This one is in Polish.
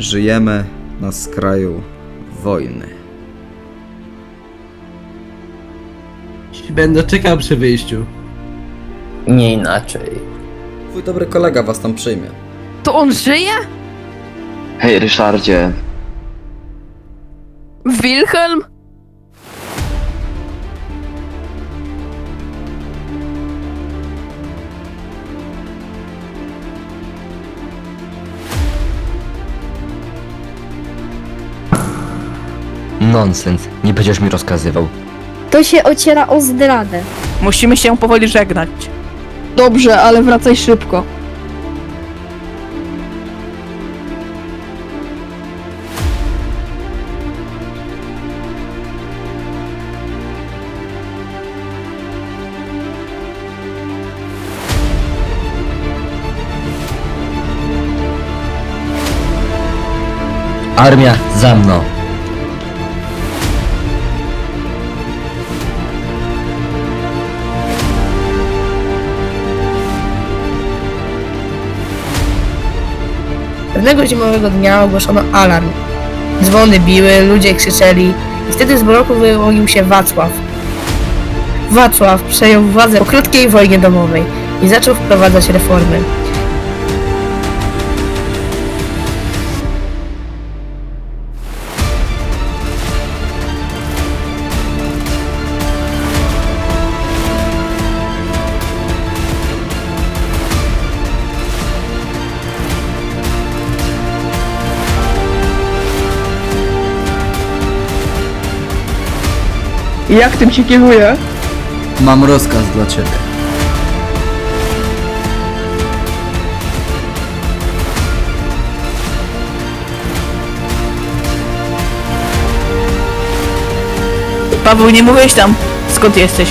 Żyjemy na skraju wojny. Będę czekał przy wyjściu. Nie inaczej. Twój dobry kolega was tam przyjmie. To on żyje? Hej, Ryszardzie. Wilhelm? Nonsens. Nie będziesz mi rozkazywał. To się ociera o zdradę. Musimy się powoli żegnać. Dobrze, ale wracaj szybko. Armia, za mną! Pewnego zimowego dnia ogłoszono alarm. Dzwony biły, ludzie krzyczeli i wtedy z mroku wyłonił się Wacław. Wacław przejął władzę po krótkiej wojnie domowej i zaczął wprowadzać reformy. Jak tym się kieruje? Mam rozkaz dla ciebie. Paweł, nie mówiłeś tam, skąd jesteś.